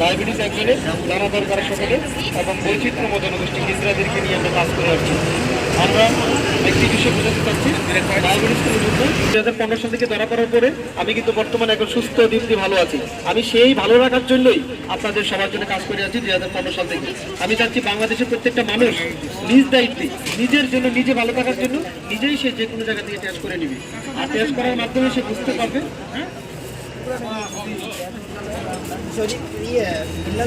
Diabetes একজনের দানাদার করা সকালে এবং বৈচিত্র্য জনগোষ্ঠী হিজড়াদেরকে নিয়ে আমরা কাজ করে আসছি। আমরা একটি বিষয় বোঝাতে চাচ্ছি ডায়াবেটিস কোনো যুদ্ধ দু হাজার পনেরো সাল থেকে ধরা পড়ার পরে আমি কিন্তু বর্তমানে এখন সুস্থ, দিব্যি, ভালো আছি। আমি সেই ভালো রাখার জন্যই আপনাদের সবার জন্য কাজ করে আছি দুই হাজার পনেরো সাল থেকে। আমি চাচ্ছি বাংলাদেশের প্রত্যেকটা মানুষ নিজ দায়িত্বে, নিজের জন্য নিজে ভালো থাকার জন্য নিজেই সে যে কোনো জায়গা থেকে টেস্ট করে নিবে। আর টেস্ট করার মাধ্যমে সে বুঝতে পারবে হ্যাঁ सॉरी ये बिल्ला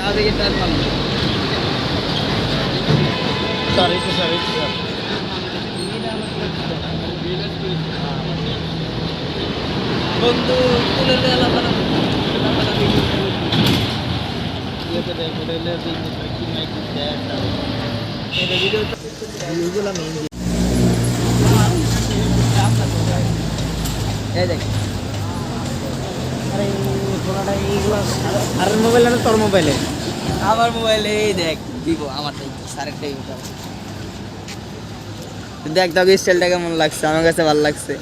आ गई टर्न सॉरी सॉरी बंधु तुला তুলে দেওয়া আর মোবাইল মোবাইলে মোবাইলে এই দেখ দেখ দেখ স্টাইলটা কেমন লাগছে, আমার কাছে ভালো লাগছে।